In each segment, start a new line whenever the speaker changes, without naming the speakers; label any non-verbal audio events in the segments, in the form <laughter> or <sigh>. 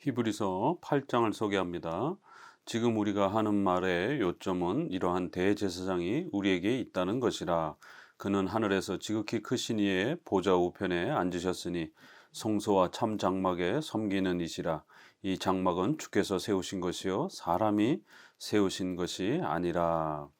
히브리서 8장을 소개합니다. 지금 우리가 하는 말의 요점은 이러한 대제사장이 우리에게 있다는 것이라. 그는 하늘에서 지극히 크신 이의 보좌 우편에 앉으셨으니 성소와 참 장막에 섬기는 이시라. 이 장막은 주께서 세우신 것이요 사람이 세우신 것이 아니라.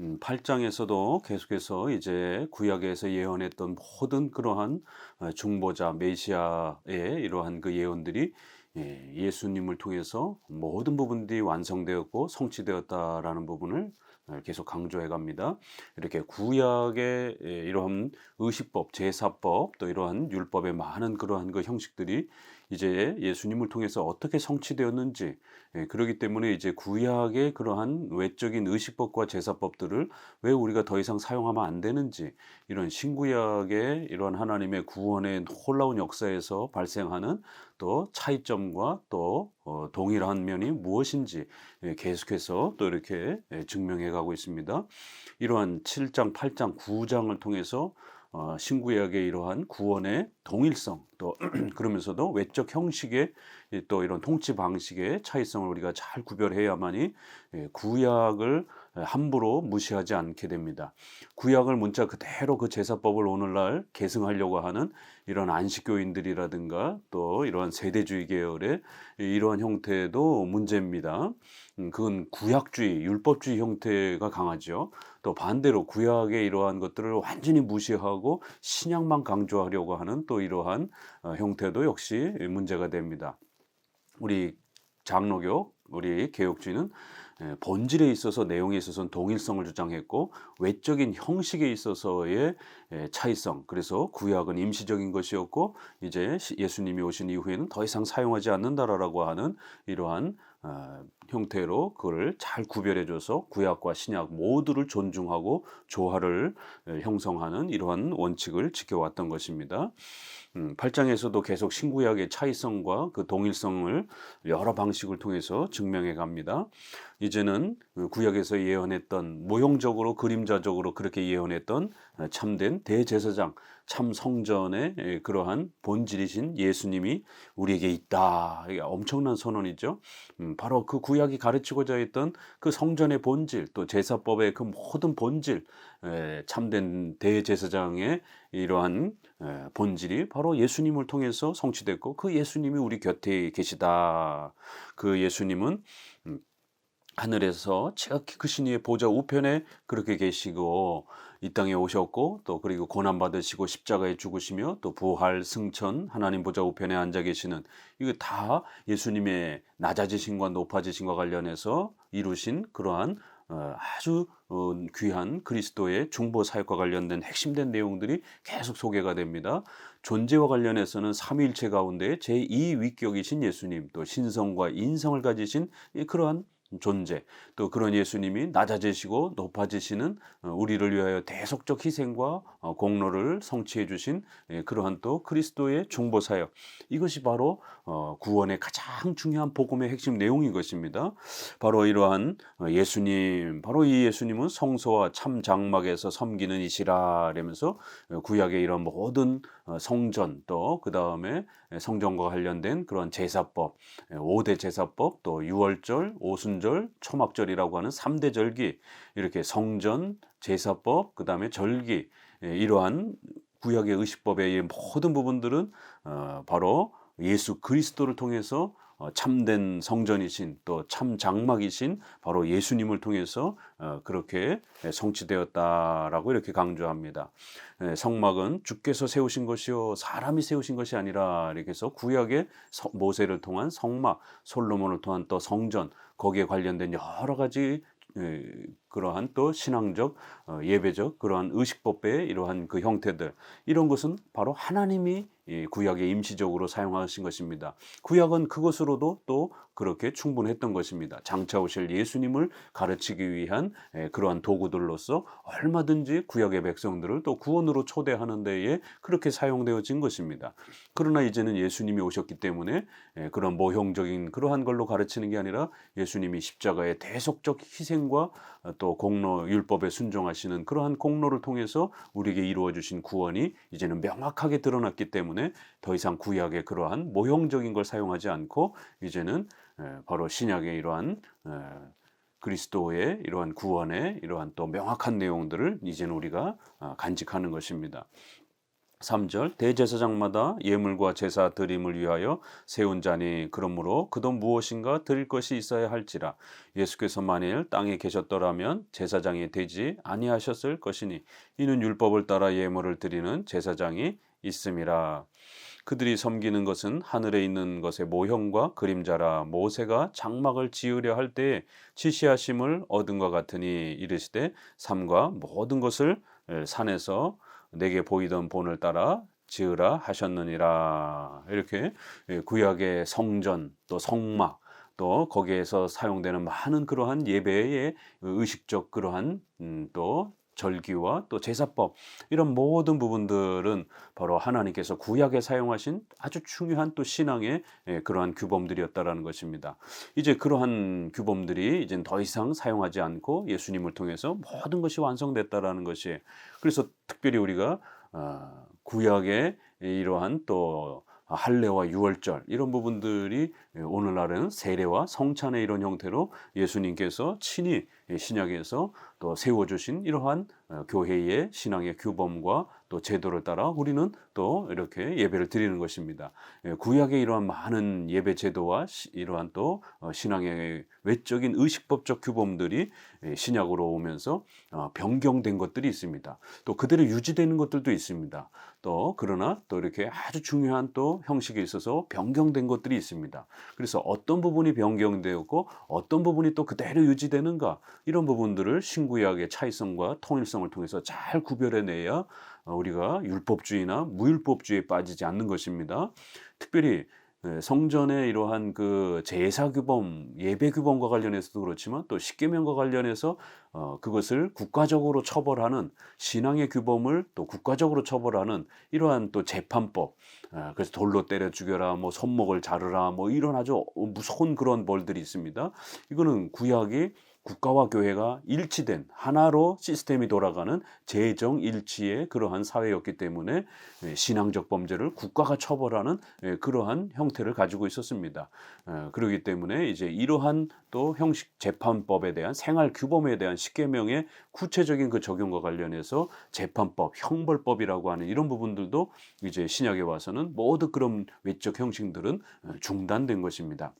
음, 8장에서도 계속해서 이제 구약에서 예언했던 모든 그러한 어, 중보자 메시아의 이러한 그 예언들이 예, 예수님을 통해서 모든 부분들이 완성되었고 성취되었다라는 부분을 어, 계속 강조해 갑니다. 이렇게 구약의 예, 이러한 의식법, 제사법, 또 이러한 율법의 많은 그러한 그 형식들이 이제 예수님을 통해서 어떻게 성취되었는지 예, 그러기 때문에 이제 구약의 그러한 외적인 의식법과 제사법들을 왜 우리가 더 이상 사용하면 안 되는지 이런 신구약의 이런 하나님의 구원의 놀라운 역사에서 발생하는 또 차이점과 또 어, 동일한 면이 무엇인지 예, 계속해서 또 이렇게 예, 증명해 가고 있습니다. 이러한 7장, 8장, 9장을 통해서 어, 신구약의 이러한 구원의 동일성 또 <clears throat> 그러면서도 외적 형식의 또 이런 통치 방식의 차이성을 우리가 잘 구별해야만이 예, 구약을 함부로 무시하지 않게 됩니다. 구약을 문자 그대로 그 제사법을 오늘날 계승하려고 하는 이런 안식교인들이라든가 또 이러한 세대주의 계열의 이러한 형태도 문제입니다. 음, 그건 구약주의, 율법주의 형태가 강하죠. 또 반대로 구약의 이러한 것들을 완전히 무시하고 신약만 강조하려고 하는 또 이러한 어, 형태도 역시 문제가 됩니다. 우리 장로교, 우리 개혁주의는 예, 본질에 있어서 내용에 있어서는 동일성을 주장했고 외적인 형식에 있어서의 예, 차이성 그래서 구약은 임시적인 것이었고 이제 예수님이 오신 이후에는 더 이상 사용하지 않는다라고 하는 이러한 어, 형태로 그걸 잘 구별해줘서 구약과 신약 모두를 존중하고 조화를 예, 형성하는 이러한 원칙을 지켜왔던 것입니다. 음, 8장에서도 계속 신구약의 차이성과 그 동일성을 여러 방식을 통해서 증명해 갑니다. 이제는 그 구약에서 예언했던 모형적으로 그림자적으로 그렇게 예언했던 참된 대제사장, 참 성전의 그러한 본질이신 예수님이 우리에게 있다. 엄청난 선언이죠. 음, 바로 그 구약이 가르치고자 했던 그 성전의 본질, 또 제사법의 그 모든 본질, 참된 대제사장의 이러한 본질이 바로 예수님을 통해서 성취됐고 그 예수님이 우리 곁에 계시다. 그 예수님은 음, 하늘에서 지극히 크신 이의 보좌 우편에 그렇게 계시고 이 땅에 오셨고 또 그리고 고난 받으시고 십자가에 죽으시며 또 부활 승천 하나님 보좌 우편에 앉아 계시는 이거 다 예수님의 낮아지심과 높아지심과 관련해서 이루신 그러한 어, 아주 어, 귀한 그리스도의 중보 사역과 관련된 핵심된 내용들이 계속 소개가 됩니다. 존재와 관련해서는 삼위일체 가운데 제2 위격이신 예수님, 또 신성과 인성을 가지신 그러한 존재 또 그런 예수님이 낮아지시고 높아지시는 어, 우리를 위하여 대속적 희생과 어, 공로를 성취해 주신 예, 그러한 또 그리스도의 중보 사역 이것이 바로 어, 구원의 가장 중요한 복음의 핵심 내용인 것입니다. 바로 이러한 예수님 바로 이 예수님은 성소와 참 장막에서 섬기는 이시라 라면서 구약의 이런 모든 성전 또 그 다음에 성전과 관련된 그런 제사법 5대 제사법 또 유월절 오순절 성절, 초막절이라고 하는 3대 절기, 이렇게 성전, 제사법, 그 다음에 절기, 예, 이러한 구약의 의식법의 모든 부분들은 어, 바로 예수 그리스도를 통해서 어, 참된 성전이신 또 참 장막이신 바로 예수님을 통해서 어, 그렇게 성취되었다라고 이렇게 강조합니다. 예, 성막은 주께서 세우신 것이요 사람이 세우신 것이 아니라 이렇게 해서 구약의 모세를 통한 성막, 솔로몬을 통한 또 성전 거기에 관련된 여러 가지 예, 그러한 또 신앙적 어, 예배적 그러한 의식법의 이러한 그 형태들 이런 것은 바로 하나님이 구약에 임시적으로 사용하신 것입니다. 구약은 그것으로도 또 그렇게 충분했던 것입니다. 장차 오실 예수님을 가르치기 위한 에, 그러한 도구들로서 얼마든지 구약의 백성들을 또 구원으로 초대하는 데에 그렇게 사용되어진 것입니다. 그러나 이제는 예수님이 오셨기 때문에 에, 그런 모형적인 그러한 걸로 가르치는 게 아니라 예수님이 십자가의 대속적 희생과 어, 또 공로 율법에 순종하시는 그러한 공로를 통해서 우리에게 이루어 주신 구원이 이제는 명확하게 드러났기 때문에 더 이상 구약의 그러한 모형적인 걸 사용하지 않고 이제는 에, 바로 신약의 이러한 에, 그리스도의 이러한 구원의 이러한 또 명확한 내용들을 이제는 우리가 아, 간직하는 것입니다. 3절 대제사장마다 예물과 제사 드림을 위하여 세운 자니 그러므로 그도 무엇인가 드릴 것이 있어야 할지라 예수께서 만일 땅에 계셨더라면 제사장이 되지 아니하셨을 것이니 이는 율법을 따라 예물을 드리는 제사장이 있음이라 그들이 섬기는 것은 하늘에 있는 것의 모형과 그림자라 모세가 장막을 지으려 할 때에 지시하심을 얻은 것 같으니 이르시되 삼과 모든 것을 산에서 내게 보이던 본을 따라 지으라 하셨느니라. 이렇게 예, 구약의 성전 또 성막 또 거기에서 사용되는 많은 그러한 예배의 의식적 그러한 음, 또 절기와 또 제사법 이런 모든 부분들은 바로 하나님께서 구약에 사용하신 아주 중요한 또 신앙의 예, 그러한 규범들이었다라는 것입니다. 이제 그러한 규범들이 이제 더 이상 사용하지 않고 예수님을 통해서 모든 것이 완성됐다라는 것이 그래서 특별히 우리가 어, 구약의 이러한 또 할례와 유월절 이런 부분들이 오늘날은 세례와 성찬의 이런 형태로 예수님께서 친히 신약에서 또 세워주신 이러한 어, 교회의 신앙의 규범과 또 제도를 따라 우리는 또 이렇게 예배를 드리는 것입니다. 예, 구약의 이러한 많은 예배 제도와 이러한 또 어, 신앙의 외적인 의식법적 규범들이 예, 신약으로 오면서 어, 변경된 것들이 있습니다. 또 그대로 유지되는 것들도 있습니다. 또 그러나 또 이렇게 아주 중요한 또 형식에 있어서 변경된 것들이 있습니다. 그래서 어떤 부분이 변경되었고 어떤 부분이 또 그대로 유지되는가 이런 부분들을 신구약의 차이성과 통일성을 통해서 잘 구별해내야 어, 우리가 율법주의나 무율법주의에 빠지지 않는 것입니다. 특별히 예, 성전의 이러한 그 제사 규범, 예배 규범과 관련해서도 그렇지만 또 십계명과 관련해서 어 그것을 국가적으로 처벌하는 신앙의 규범을 또 국가적으로 처벌하는 이러한 또 재판법, 아, 그래서 돌로 때려 죽여라, 뭐 손목을 자르라, 뭐 이런 아주 무서운 그런 벌들이 있습니다. 이거는 구약이 국가와 교회가 일치된 하나로 시스템이 돌아가는 재정 일치의 그러한 사회였기 때문에 예, 신앙적 범죄를 국가가 처벌하는 예, 그러한 형태를 가지고 있었습니다. 어, 그렇기 때문에 이제 이러한 또 형식 재판법에 대한 생활 규범에 대한 십계명의 구체적인 그 적용과 관련해서 재판법, 형벌법이라고 하는 이런 부분들도 이제 신약에 와서는 모두 그런 외적 형식들은 어, 중단된 것입니다.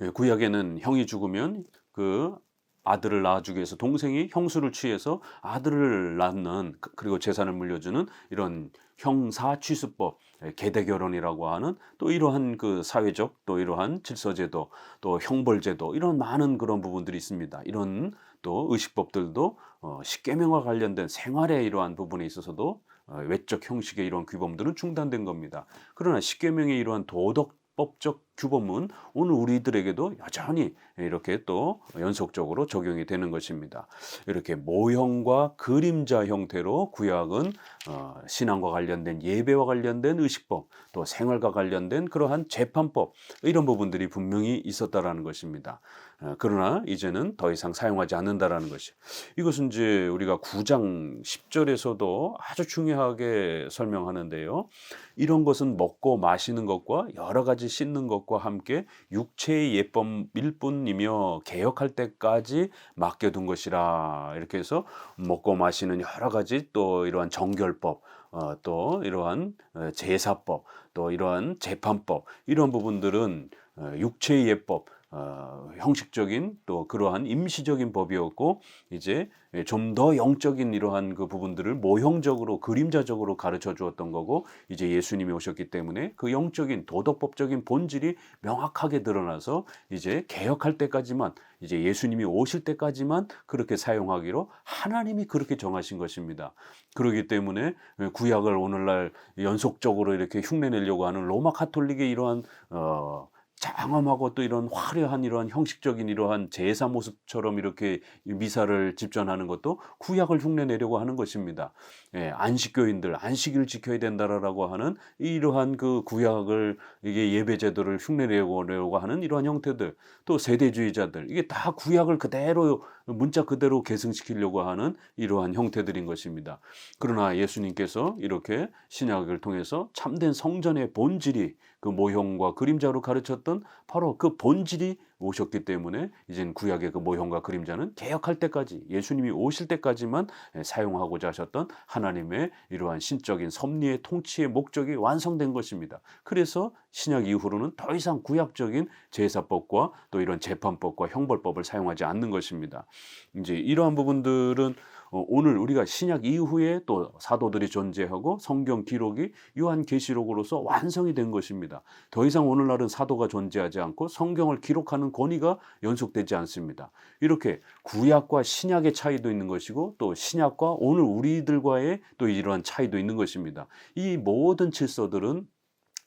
예, 구약에는 형이 죽으면 그 아들을 낳아주기 위해서 동생이 형수를 취해서 아들을 낳는 그, 그리고 재산을 물려주는 이런 형사 취수법 계대 결혼이라고 하는 또 이러한 그 사회적 또 이러한 질서제도 또 형벌제도 이런 많은 그런 부분들이 있습니다. 이런 또 의식법들도 어, 십계명과 관련된 생활의 이러한 부분에 있어서도 어, 외적 형식의 이런 규범들은 중단된 겁니다. 그러나 십계명의 이러한 도덕 법적 규범은 오늘 우리들에게도 여전히 이렇게 또 연속적으로 적용이 되는 것입니다. 이렇게 모형과 그림자 형태로 구약은 어, 신앙과 관련된 예배와 관련된 의식법, 또 생활과 관련된 그러한 재판법 이런 부분들이 분명히 있었다라는 것입니다. 어, 그러나 이제는 더 이상 사용하지 않는다라는 것이. 이것은 이제 우리가 9장 10절에서도 아주 중요하게 설명하는데요. 이런 것은 먹고 마시는 것과 여러 가지 씻는 것과 함께 육체의 예법일 뿐이며 개혁할 때까지 맡겨둔 것이라. 이렇게 해서 먹고 마시는 여러 가지 또 이러한 정결법 어, 또 이러한 어, 제사법 또 이러한 재판법 이런 부분들은 어, 육체의 예법 어, 형식적인 또 그러한 임시적인 법이었고 이제 좀 더 영적인 이러한 그 부분들을 모형적으로 그림자적으로 가르쳐 주었던 거고 이제 예수님이 오셨기 때문에 그 영적인 도덕법적인 본질이 명확하게 드러나서 이제 개혁할 때까지만 이제 예수님이 오실 때까지만 그렇게 사용하기로 하나님이 그렇게 정하신 것입니다. 그렇기 때문에 구약을 오늘날 연속적으로 이렇게 흉내내려고 하는 로마 카톨릭의 이러한 어 장엄하고 또 이런 화려한 이러한 형식적인 이러한 제사 모습처럼 이렇게 미사를 집전하는 것도 구약을 흉내내려고 하는 것입니다. 예, 안식교인들 안식일을 지켜야 된다라고 하는 이러한 그 구약을 이게 예배 제도를 흉내내려고 하는 이러한 형태들 또 세대주의자들 이게 다 구약을 그대로 문자 그대로 계승시키려고 하는 이러한 형태들인 것입니다. 그러나 예수님께서 이렇게 신약을 통해서 참된 성전의 본질이 그 모형과 그림자로 가르쳤던 바로 그 본질이 오셨기 때문에 이젠 구약의 그 모형과 그림자는 개혁할 때까지 예수님이 오실 때까지만 사용하고자 하셨던 하나님의 이러한 신적인 섭리의 통치의 목적이 완성된 것입니다. 그래서 신약 이후로는 더 이상 구약적인 제사법과 또 이런 재판법과 형벌법을 사용하지 않는 것입니다. 이제 이러한 부분들은 어, 오늘 우리가 신약 이후에 또 사도들이 존재하고 성경 기록이 요한계시록으로서 완성이 된 것입니다. 더 이상 오늘날은 사도가 존재하지 않고 성경을 기록하는 권위가 연속되지 않습니다. 이렇게 구약과 신약의 차이도 있는 것이고 또 신약과 오늘 우리들과의 또 이러한 차이도 있는 것입니다. 이 모든 질서들은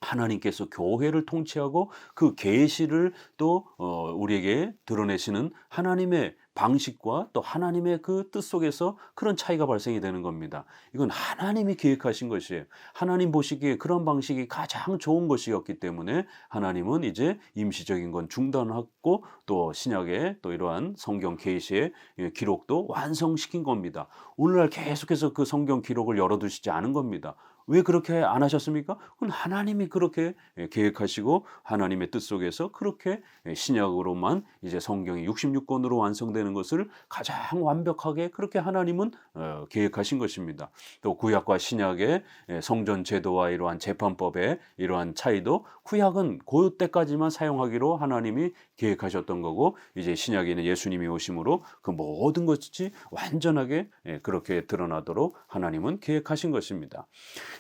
하나님께서 교회를 통치하고 그 계시를 또 어, 우리에게 드러내시는 하나님의 방식과 또 하나님의 그 뜻 속에서 그런 차이가 발생이 되는 겁니다. 이건 하나님이 계획하신 것이에요. 하나님 보시기에 그런 방식이 가장 좋은 것이었기 때문에 하나님은 이제 임시적인 건 중단하고 또 신약의 또 이러한 성경 계시의 기록도 완성시킨 겁니다. 오늘날 계속해서 그 성경 기록을 열어두시지 않은 겁니다. 왜 그렇게 안 하셨습니까? 그건 하나님이 그렇게 예, 계획하시고 하나님의 뜻 속에서 그렇게 예, 신약으로만 이제 성경이 66권으로 완성되는 것을 가장 완벽하게 그렇게 하나님은 어, 계획하신 것입니다. 또 구약과 신약의 예, 성전 제도와 이러한 재판법의 이러한 차이도 구약은 그 때까지만 사용하기로 하나님이 계획하셨던 거고 이제 신약에는 예수님이 오심으로 그 모든 것이 완전하게 그렇게 드러나도록 하나님은 계획하신 것입니다.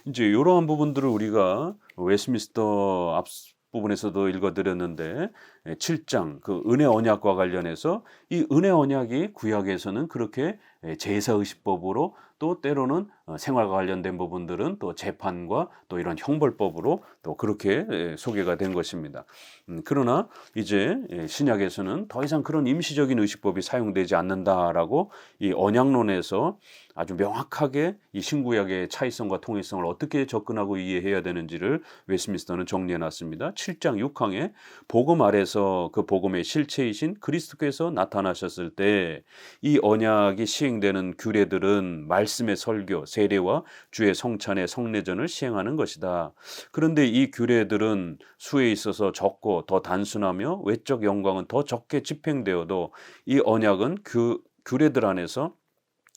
이제 이러한 부분들을 우리가 웨스민스터 앞 부분에서도 읽어드렸는데 7장 그 은혜 언약과 관련해서 이 은혜 언약이 구약에서는 그렇게 제사 의식법으로 또 때로는 어, 생활과 관련된 부분들은 또 재판과 또 이런 형벌법으로 또 그렇게 소개가 된 것입니다. 음, 그러나 이제 신약에서는 더 이상 그런 임시적인 의식법이 사용되지 않는다라고 이 언약론에서 아주 명확하게 이 신구약의 차이성과 통일성을 어떻게 접근하고 이해해야 되는지를 웨스민스터는 정리해 놨습니다. 7장 6항에 복음 아래서 그 복음의 실체이신 그리스도께서 나타나셨을 때 이 언약이 시행되는 규례들은 말씀의 설교, 세례와 주의 성찬의 성례전을 시행하는 것이다. 그런데 이 규례들은 수에 있어서 적고 더 단순하며 외적 영광은 더 적게 집행되어도 이 언약은 그 규례들 안에서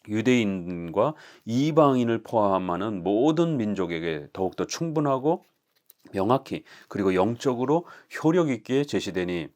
유대인과 이방인을 포함하는 모든 민족에게 더욱더 충분하고 명확히 그리고 영적으로 효력 있게 제시되니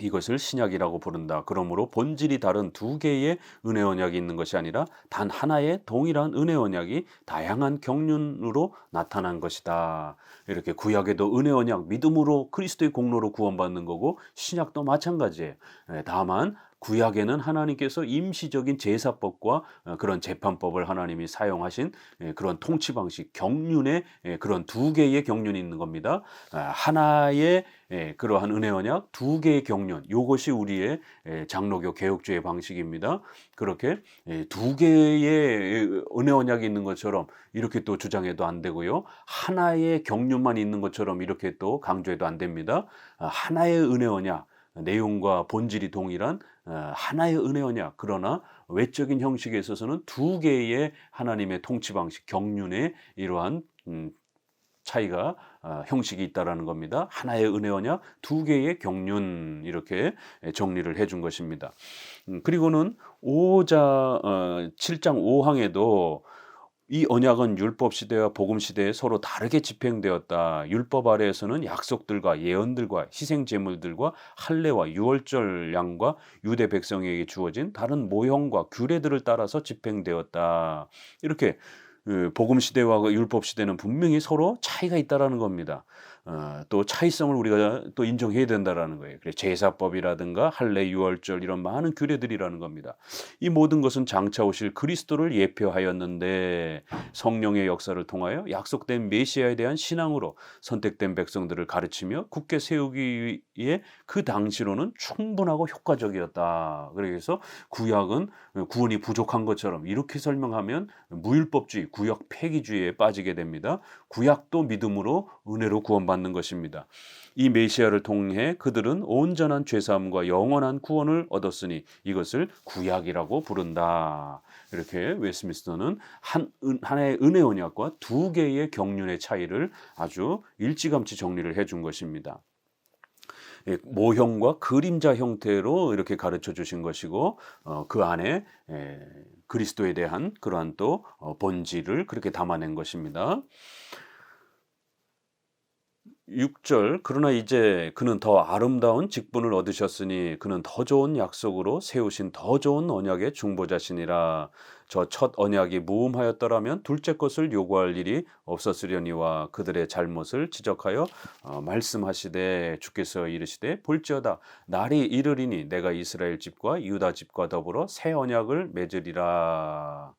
이것을 신약이라고 부른다. 그러므로 본질이 다른 두 개의 은혜 언약이 있는 것이 아니라 단 하나의 동일한 은혜 언약이 다양한 경륜으로 나타난 것이다. 이렇게 구약에도 은혜 언약 믿음으로 그리스도의 공로로 구원받는 거고 신약도 마찬가지예요. 예, 다만 구약에는 하나님께서 임시적인 제사법과 어, 그런 재판법을 하나님이 사용하신 예, 그런 통치 방식, 경륜의 예, 그런 두 개의 경륜이 있는 겁니다. 아, 하나의 예, 그러한 은혜 언약, 두 개의 경륜, 이것이 우리의 장로교 개혁주의 방식입니다. 그렇게 두 개의 은혜 언약이 있는 것처럼 이렇게 또 주장해도 안 되고요. 하나의 경륜만 있는 것처럼 이렇게 또 강조해도 안 됩니다. 아, 하나의 은혜 언약, 내용과 본질이 동일한 어, 하나의 은혜 언약 그러나 외적인 형식에 있어서는 두 개의 하나님의 통치 방식 경륜의 이러한 음, 차이가 어, 형식이 있다라는 겁니다. 하나의 은혜 언약, 두 개의 경륜 이렇게 정리를 해준 것입니다. 음, 그리고는 5자 7장 5항에도 이 언약은 율법 시대와 복음 시대에 서로 다르게 집행되었다. 율법 아래에서는 약속들과 예언들과 희생 제물들과 할례와 유월절 양과 유대 백성에게 주어진 다른 모형과 규례들을 따라서 집행되었다. 이렇게 그 복음 시대와 그 율법 시대는 분명히 서로 차이가 있다라는 겁니다. 어, 또 차이성을 우리가 또 인정해야 된다라는 거예요. 그래 제사법이라든가 할례 유월절 이런 많은 규례들이라는 겁니다. 이 모든 것은 장차 오실 그리스도를 예표하였는데 성령의 역사를 통하여 약속된 메시아에 대한 신앙으로 선택된 백성들을 가르치며 굳게 세우기 위해 그 당시로는 충분하고 효과적이었다. 그래서 구약은 구원이 부족한 것처럼 이렇게 설명하면 무율법주의, 구약 폐기주의에 빠지게 됩니다. 구약도 믿음으로 은혜로 구원 받는 것입니다. 이 메시아를 통해 그들은 온전한 죄사함과 영원한 구원을 얻었으니 이것을 구약이라고 부른다. 이렇게 웨스민스터는 한, 은- 하나의 은혜 언약과 두 개의 경륜의 차이를 아주 일찌감치 정리를 해준 것입니다. 예, 모형과 그림자 형태로 이렇게 가르쳐 주신 것이고 어, 그 안에 에, 그리스도에 대한 그러한 또 어, 본질을 그렇게 담아낸 것입니다. 6절 그러나 이제 그는 더 아름다운 직분을 얻으셨으니 그는 더 좋은 약속으로 세우신 더 좋은 언약의 중보자시니라. 저 첫 언약이 무음하였더라면 둘째 것을 요구할 일이 없었으려니와 그들의 잘못을 지적하여 어, 말씀하시되 주께서 이르시되 볼지어다. 날이 이르리니 내가 이스라엘 집과 유다 집과 더불어 새 언약을 맺으리라.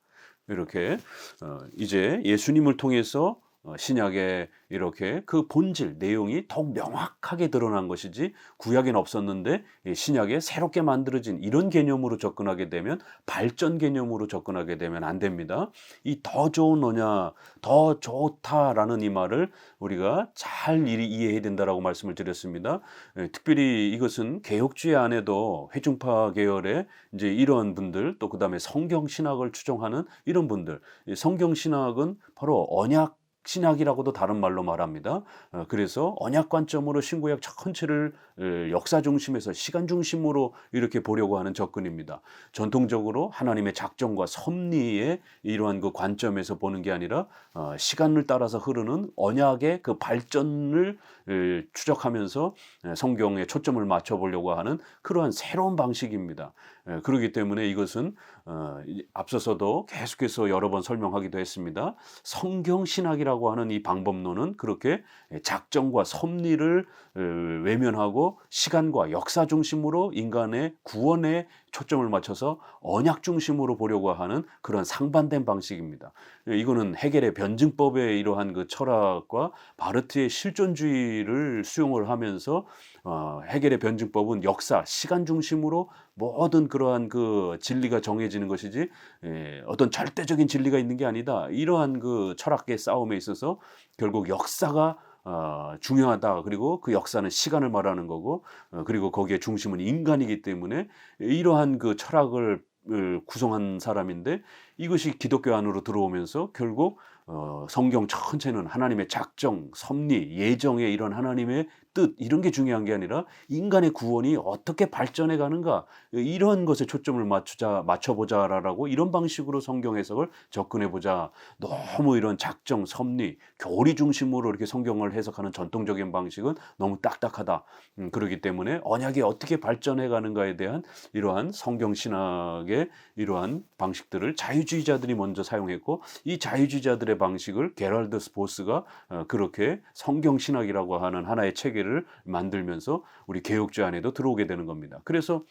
이렇게 어, 이제 예수님을 통해서 어, 신약에 이렇게 그 본질 내용이 더욱 명확하게 드러난 것이지 구약엔 없었는데 이 신약에 새롭게 만들어진 이런 개념으로 접근하게 되면 발전 개념으로 접근하게 되면 안 됩니다. 이 더 좋은 언약, 더 좋다라는 이 말을 우리가 잘 이- 이해해야 된다라고 말씀을 드렸습니다. 예, 특별히 이것은 개혁주의 안에도 회중파 계열의 이제 이런 분들 또 그다음에 성경 신학을 추종하는 이런 분들 이 성경 신학은 바로 언약 신학이라고도 다른 말로 말합니다. 어, 그래서 언약 관점으로 신구약 전체를 에, 역사 중심에서 시간 중심으로 이렇게 보려고 하는 접근입니다. 전통적으로 하나님의 작정과 섭리의 이러한 그 관점에서 보는 게 아니라 어, 시간을 따라서 흐르는 언약의 그 발전을 에, 추적하면서 에, 성경에 초점을 맞춰보려고 하는 그러한 새로운 방식입니다. 에, 그렇기 때문에 이것은 어, 이- 앞서서도 계속해서 여러 번 설명하기도 했습니다. 성경 신학이라고 하는 이 방법론은 그렇게 작정과 섭리를 어, 외면하고 시간과 역사 중심으로 인간의 구원에 초점을 맞춰서 언약 중심으로 보려고 하는 그런 상반된 방식입니다. 이거는 해겔의 변증법의 이러한 그 철학과 바르트의 실존주의를 수용을 하면서 어, 해겔의 변증법은 역사, 시간 중심으로 모든 그러한 그 진리가 정해지는 것이지 예, 어떤 절대적인 진리가 있는 게 아니다. 이러한 그 철학계 싸움에 있어서 결국 역사가 어, 중요하다. 그리고 그 역사는 시간을 말하는 거고, 어, 그리고 거기에 중심은 인간이기 때문에 이러한 그 철학을 을 구성한 사람인데 이것이 기독교 안으로 들어오면서 결국 어, 성경 전체는 하나님의 작정, 섭리, 예정의 이런 하나님의 뜻 이런 게 중요한 게 아니라 인간의 구원이 어떻게 발전해 가는가 이런 것에 초점을 맞추자 맞춰보자라고 이런 방식으로 성경 해석을 접근해 보자. 너무 이런 작정, 섭리, 교리 중심으로 이렇게 성경을 해석하는 전통적인 방식은 너무 딱딱하다. 음, 그렇기 때문에 언약이 어떻게 발전해 가는가에 대한 이러한 성경 신학의 이러한 방식들을 자유주의자들이 먼저 사용했고 이 자유주의자들의 방식을 게랄드 스포스가 어, 그렇게 성경 신학이라고 하는 하나의 체계를 만들면서 우리 개혁주 안에도 들어오게 되는 겁니다. 그래서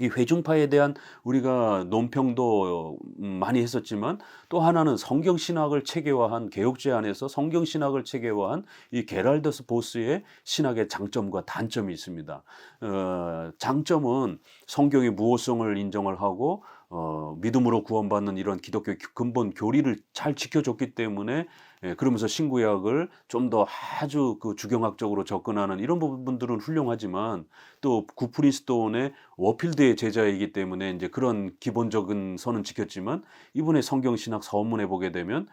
이 회중파에 대한 우리가 논평도 음, 많이 했었지만 또 하나는 성경 신학을 체계화한 개혁제 안에서 성경 신학을 체계화한 이 게랄더스 보스의 신학의 장점과 단점이 있습니다. 어, 장점은 성경의 무호성을 인정을 하고 어, 믿음으로 구원받는 이런 기독교 근본 교리를 잘 지켜줬기 때문에 예, 그러면서 신구약을 좀 더 아주 그 주경학적으로 접근하는 이런 부분들은 훌륭하지만 또 구프리스톤의 워필드의 제자이기 때문에 이제 그런 기본적인 선은 지켰지만 이번에 성경 신학 서문에 보게 되면 에,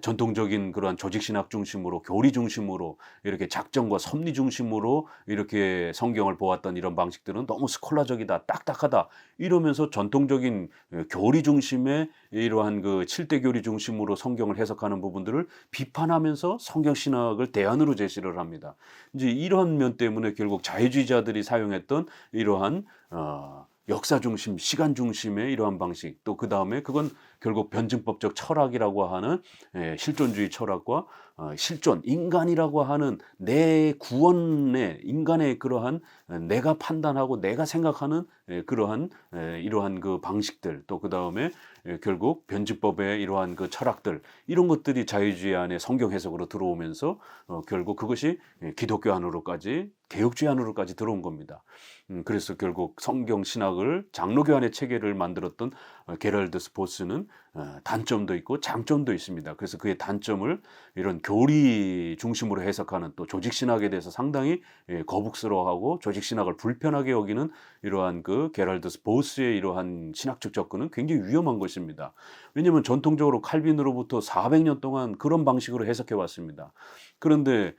전통적인 그러한 조직 신학 중심으로 교리 중심으로 이렇게 작정과 섭리 중심으로 이렇게 성경을 보았던 이런 방식들은 너무 스콜라적이다 딱딱하다 이러면서 전통적인 에, 교리 중심의 이러한 그 칠대 교리 중심으로 성경을 해석하는 부분들을 비판하면서 성경 신학을 대안으로 제시를 합니다. 이제 이런 면 때문에 결국 자유주의자들이 사용했던 이러한 어, 역사 중심, 시간 중심의 이러한 방식 또 그 다음에 그건 결국 변증법적 철학이라고 하는 예, 실존주의 철학과 어, 실존 인간이라고 하는 내 구원의 인간의 그러한 어, 내가 판단하고 내가 생각하는 예, 그러한 예, 이러한 그 방식들 또 그 다음에 예, 결국 변증법의 이러한 그 철학들 이런 것들이 자유주의 안에 성경 해석으로 들어오면서 어, 결국 그것이 예, 기독교 안으로까지 개혁주의 안으로까지 들어온 겁니다. 음, 그래서 결국 성경 신학을 장로교 안의 체계를 만들었던 어, 게럴드 스포츠는 어, 단점도 있고 장점도 있습니다. 그래서 그의 단점을 이런 교리 중심으로 해석하는 또 조직 신학에 대해서 상당히 예, 거북스러워하고 조직 신학을 불편하게 여기는 이러한 그 게럴드 스포츠의 이러한 신학적 접근은 굉장히 위험한 것입니다. 왜냐하면 전통적으로 칼빈으로부터 400년 동안 그런 방식으로 해석해 왔습니다. 그런데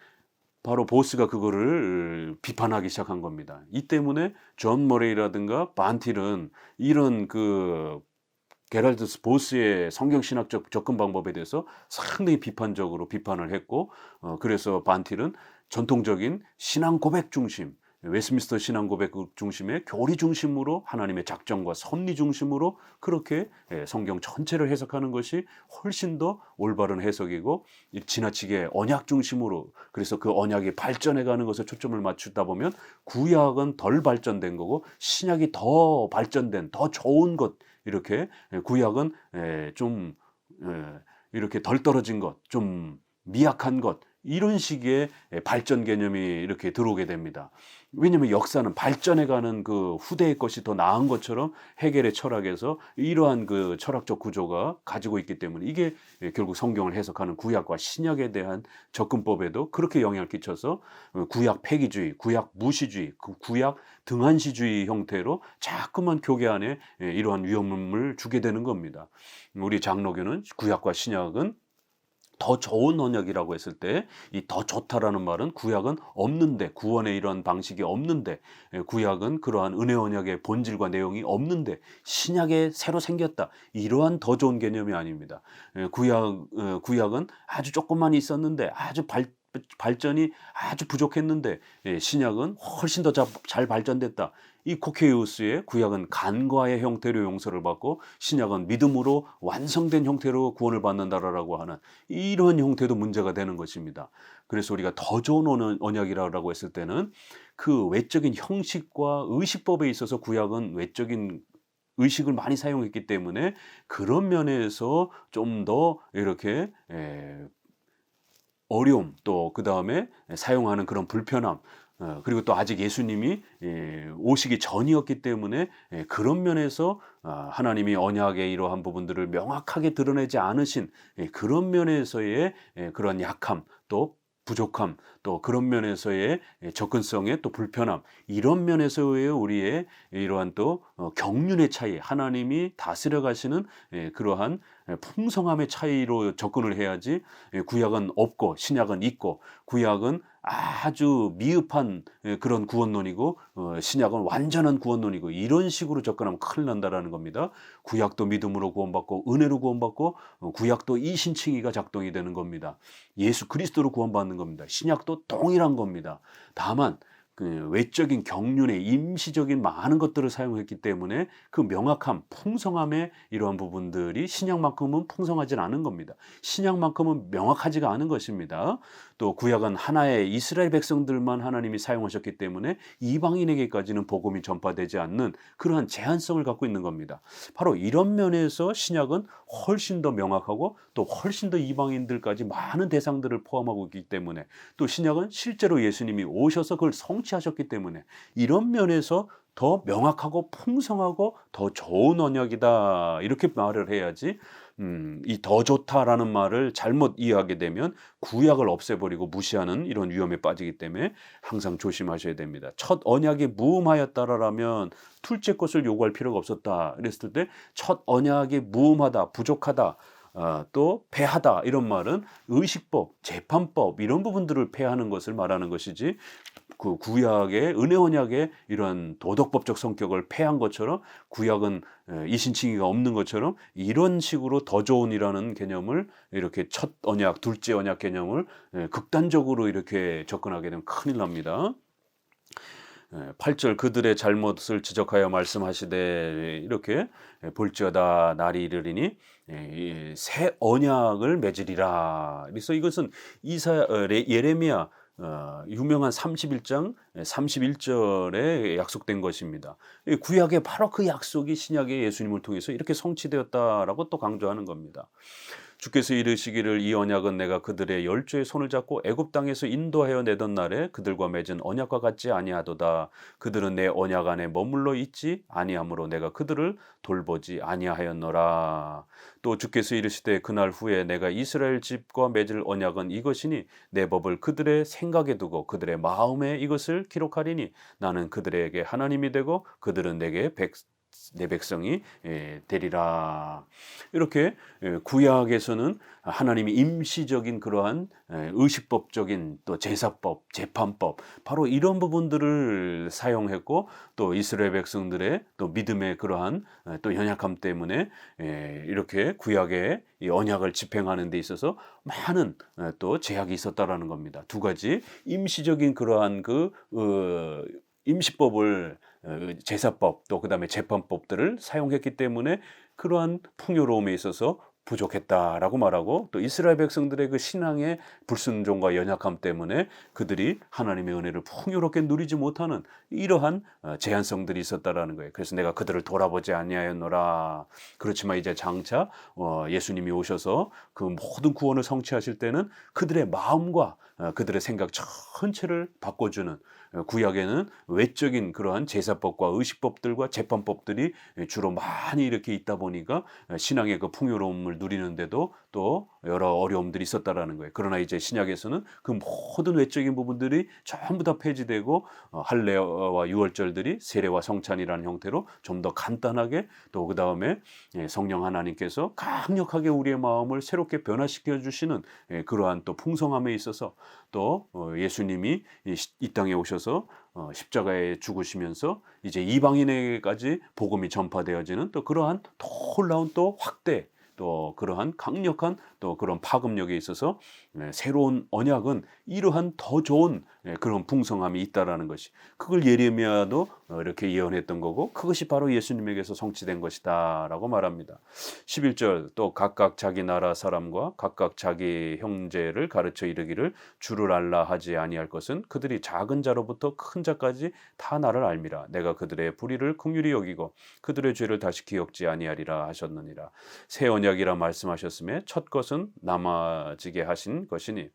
바로 보스가 그거를 비판하기 시작한 겁니다. 이 때문에 존 머레이라든가 반틸은 이런 그 게랄드 스보스의 성경 신학적 접근 방법에 대해서 상당히 비판적으로 비판을 했고 어, 그래서 반틸은 전통적인 신앙 고백 중심 웨스민스터 신앙 고백 중심의 교리 중심으로 하나님의 작정과 섭리 중심으로 그렇게 예, 성경 전체를 해석하는 것이 훨씬 더 올바른 해석이고 지나치게 언약 중심으로 그래서 그 언약이 발전해 가는 것에 초점을 맞추다 보면 구약은 덜 발전된 거고 신약이 더 발전된 더 좋은 것 이렇게 예, 구약은 예, 좀 이렇게 덜 떨어진 것, 좀 미약한 것 이런 식의 발전 개념이 이렇게 들어오게 됩니다. 왜냐하면 역사는 발전해가는 그 후대의 것이 더 나은 것처럼 해결의 철학에서 이러한 그 철학적 구조가 가지고 있기 때문에 이게 결국 성경을 해석하는 구약과 신약에 대한 접근법에도 그렇게 영향을 끼쳐서 구약 폐기주의, 구약 무시주의, 그 구약 등한시주의 형태로 자꾸만 교계 안에 이러한 위험을 주게 되는 겁니다. 우리 장로교는 구약과 신약은 더 좋은 언약이라고 했을 때 이 더 좋다라는 말은 구약은 없는데 구원의 이러한 방식이 없는데 예, 구약은 그러한 은혜 언약의 본질과 내용이 없는데 신약에 새로 생겼다 이러한 더 좋은 개념이 아닙니다. 예, 구약 어, 구약은 아주 조금만 있었는데 아주 발 발전이 아주 부족했는데 예, 신약은 훨씬 더 잘 발전됐다. 이 코케이우스의 구약은 간과의 형태로 용서를 받고 신약은 믿음으로 완성된 형태로 구원을 받는다라고 하는 이런 형태도 문제가 되는 것입니다. 그래서 우리가 더 좋은 언약이라고 했을 때는 그 외적인 형식과 의식법에 있어서 구약은 외적인 의식을 많이 사용했기 때문에 그런 면에서 좀 더 이렇게 어려움 또 그 다음에 사용하는 그런 불편함 어, 그리고 또 아직 예수님이 예, 오시기 전이었기 때문에 예, 그런 면에서 아, 하나님이 언약의 이러한 부분들을 명확하게 드러내지 않으신 예, 그런 면에서의 그런 약함 또 부족함 또 그런 면에서의 접근성의 또 불편함 이런 면에서의 우리의 이러한 또 어, 경륜의 차이 하나님이 다스려 가시는 그러한 풍성함의 차이로 접근을 해야지 구약은 없고 신약은 있고 구약은 아주 미흡한 그런 구원론이고 어, 신약은 완전한 구원론이고 이런 식으로 접근하면 큰일 난다라는 겁니다. 구약도 믿음으로 구원받고 은혜로 구원받고 어, 구약도 이신칭의가 작동이 되는 겁니다. 예수 그리스도로 구원받는 겁니다. 신약도 동일한 겁니다. 다만 그 외적인 경륜의 임시적인 많은 것들을 사용했기 때문에 그 명확함, 풍성함의 이러한 부분들이 신약만큼은 풍성하지 않은 겁니다. 신약만큼은 명확하지가 않은 것입니다. 또 구약은 하나의 이스라엘 백성들만 하나님이 사용하셨기 때문에 이방인에게까지는 복음이 전파되지 않는 그러한 제한성을 갖고 있는 겁니다. 바로 이런 면에서 신약은 훨씬 더 명확하고 또 훨씬 더 이방인들까지 많은 대상들을 포함하고 있기 때문에 또 신약은 실제로 예수님이 오셔서 그걸 성 취하셨기 때문에 이런 면에서 더 명확하고 풍성하고 더 좋은 언약이다 이렇게 말을 해야지 음, 이 더 좋다라는 말을 잘못 이해하게 되면 구약을 없애버리고 무시하는 이런 위험에 빠지기 때문에 항상 조심하셔야 됩니다. 첫 언약이 무음하였다라면 둘째 것을 요구할 필요가 없었다. 그랬을 때 첫 언약이 무음하다, 부족하다. 어, 또 패하다 이런 말은 의식법, 재판법 이런 부분들을 패하는 것을 말하는 것이지 그 구약의 은혜 언약의 이런 도덕법적 성격을 패한 것처럼 구약은 이신칭의가 없는 것처럼 이런 식으로 더 좋은이라는 개념을 이렇게 첫 언약, 둘째 언약 개념을 극단적으로 이렇게 접근하게 되면 큰일 납니다. 8절 그들의 잘못을 지적하여 말씀하시되 이렇게 볼지어다 날이 이르리니 예, 새 언약을 맺으리라. 그래서 이것은 이사 어, 예레미야 어, 유명한 31장 31절에 약속된 것입니다. 구약에 바로 그 약속이 신약의 예수님을 통해서 이렇게 성취되었다라고 또 강조하는 겁니다. 주께서 이르시기를 이 언약은 내가 그들의 열조의 손을 잡고 애굽 땅에서 인도하여 내던 날에 그들과 맺은 언약과 같지 아니하도다. 그들은 내 언약 안에 머물러 있지 아니하므로 내가 그들을 돌보지 아니하였노라. 또 주께서 이르시되 그날 후에 내가 이스라엘 집과 맺을 언약은 이것이니 내 법을 그들의 생각에 두고 그들의 마음에 이것을 기록하리니 나는 그들에게 하나님이 되고 그들은 내게 백, 내 백성이 예, 되리라. 이렇게 예, 구약에서는 하나님이 임시적인 그러한 예, 의식법적인 또 제사법, 재판법 바로 이런 부분들을 사용했고 또 이스라엘 백성들의 또 믿음의 그러한 또 연약함 때문에 이렇게 구약의 언약을 집행하는 데 있어서 많은 또 제약이 있었다라는 겁니다. 두 가지 임시적인 그러한 그 어, 임시법을 어, 제사법 또 그다음에 재판법들을 사용했기 때문에 그러한 풍요로움에 있어서 부족했다라고 말하고 또 이스라엘 백성들의 그 신앙의 불순종과 연약함 때문에 그들이 하나님의 은혜를 풍요롭게 누리지 못하는 이러한 어, 제한성들이 있었다라는 거예요. 그래서 내가 그들을 돌아보지 아니하였노라. 그렇지만 이제 장차 어, 예수님이 오셔서 그 모든 구원을 성취하실 때는 그들의 마음과 그들의 생각 전체를 바꿔주는 어, 구약에는 외적인 그러한 제사법과 의식법들과 재판법들이 주로 많이 이렇게 있다 보니까 어, 신앙의 그 풍요로움을 누리는데도 또 여러 어려움들이 있었다라는 거예요. 그러나 이제 신약에서는 그 모든 외적인 부분들이 전부 다 폐지되고 어, 할례와 유월절들이 세례와 성찬이라는 형태로 좀 더 간단하게 또 그 다음에 예, 성령 하나님께서 강력하게 우리의 마음을 새롭게 변화시켜 주시는 예, 그러한 또 풍성함에 있어서 또 예수님이 이 땅에 오셔서 어, 십자가에 죽으시면서 이제 이방인에게까지 복음이 전파되어지는 또 그러한 놀라운 또 확대 또 그러한 강력한 또 그런 파급력에 있어서 네, 새로운 언약은 이러한 더 좋은 네, 그런 풍성함이 있다라는 것이 그걸 예레미야도 어, 이렇게 예언했던 거고 그것이 바로 예수님에게서 성취된 것이다라고 말합니다. 11절 또 각각 자기 나라 사람과 각각 자기 형제를 가르쳐 이르기를 주를 알라 하지 아니할 것은 그들이 작은 자로부터 큰 자까지 다 나를 알미라 내가 그들의 불의를 긍휼히 여기고 그들의 죄를 다시 기억지 아니하리라 하셨느니라 새 언약이라 말씀하셨음에 첫 것은 남아지게 하신 것이니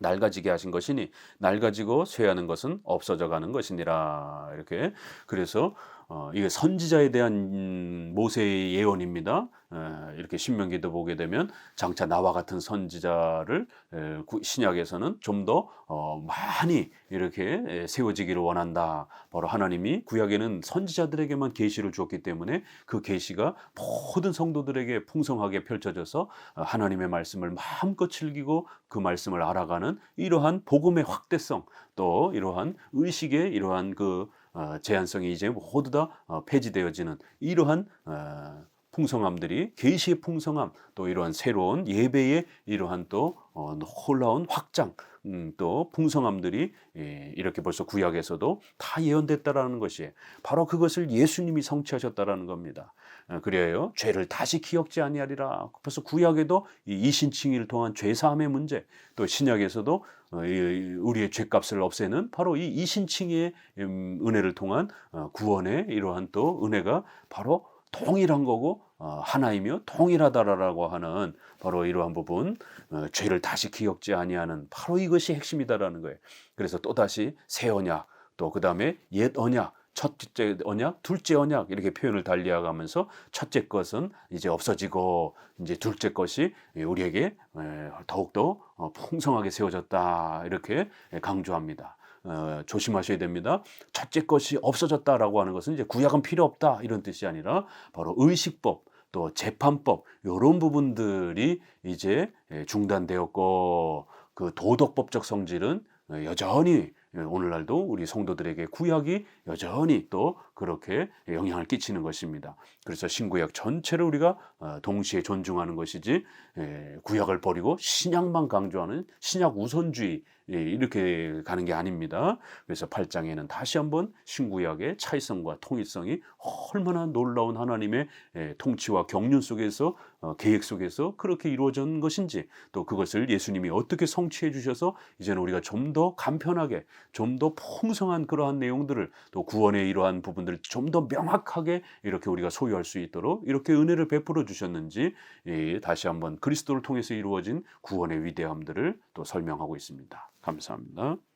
낡아지게 하신 것이니 낡아지고 쇠하는 것은 없어져 가는 것이니라. 이렇게. 그래서 어, 이게 선지자에 대한 모세의 예언입니다. 에, 이렇게 신명기도 보게 되면 장차 나와 같은 선지자를 에, 구, 신약에서는 좀더 어, 많이 이렇게 에, 세워지기를 원한다. 바로 하나님이 구약에는 선지자들에게만 계시를 주었기 때문에 그 계시가 모든 성도들에게 풍성하게 펼쳐져서 어, 하나님의 말씀을 마음껏 즐기고 그 말씀을 알아가는 이러한 복음의 확대성 또 이러한 의식의 이러한 그 어, 제한성이 이제 모두 다 어, 폐지되어지는 이러한 어, 풍성함들이 계시의 풍성함 또 이러한 새로운 예배의 이러한 또 놀라운 확장 음, 또 풍성함들이 예, 이렇게 벌써 구약에서도 다 예언됐다라는 것이 바로 그것을 예수님이 성취하셨다라는 겁니다. 그래요. 죄를 다시 기억지 아니하리라. 벌써 구약에도 이 이신칭의를 통한 죄 사함의 문제, 또 신약에서도 어, 우리의 죄값을 없애는 바로 이 이신칭의 음, 은혜를 통한 어, 구원의 이러한 또 은혜가 바로 동일한 거고 어, 하나이며 동일하다라고 하는 바로 이러한 부분 죄를 다시 기억지 아니하는 바로 이것이 핵심이다라는 거예요. 그래서 또 다시 새 언약 또 그 다음에 옛 언약 첫째 언약, 둘째 언약 이렇게 표현을 달리하면서 첫째 것은 이제 없어지고 이제 둘째 것이 우리에게 더욱더 어, 풍성하게 세워졌다 이렇게 강조합니다. 어, 조심하셔야 됩니다. 첫째 것이 없어졌다라고 하는 것은 이제 구약은 필요 없다 이런 뜻이 아니라 바로 의식법 또 재판법 이런 부분들이 이제 중단되었고 그 도덕법적 성질은 여전히 예, 오늘날도 우리 성도들에게 구약이 여전히 또 그렇게 영향을 끼치는 것입니다. 그래서 신구약 전체를 우리가 어, 동시에 존중하는 것이지 예, 구약을 버리고 신약만 강조하는 신약 우선주의 예, 이렇게 가는 게 아닙니다. 그래서 8장에는 다시 한번 신구약의 차이성과 통일성이 얼마나 놀라운 하나님의 예, 통치와 경륜 속에서 어, 계획 속에서 그렇게 이루어진 것인지 또 그것을 예수님이 어떻게 성취해 주셔서 이제는 우리가 좀 더 간편하게 좀 더 풍성한 그러한 내용들을 또 구원의 이러한 부분들을 좀 더 명확하게 이렇게 우리가 소유할 수 있도록 이렇게 은혜를 베풀어 주셨는지 예, 다시 한번 그리스도를 통해서 이루어진 구원의 위대함들을 또 설명하고 있습니다. 감사합니다.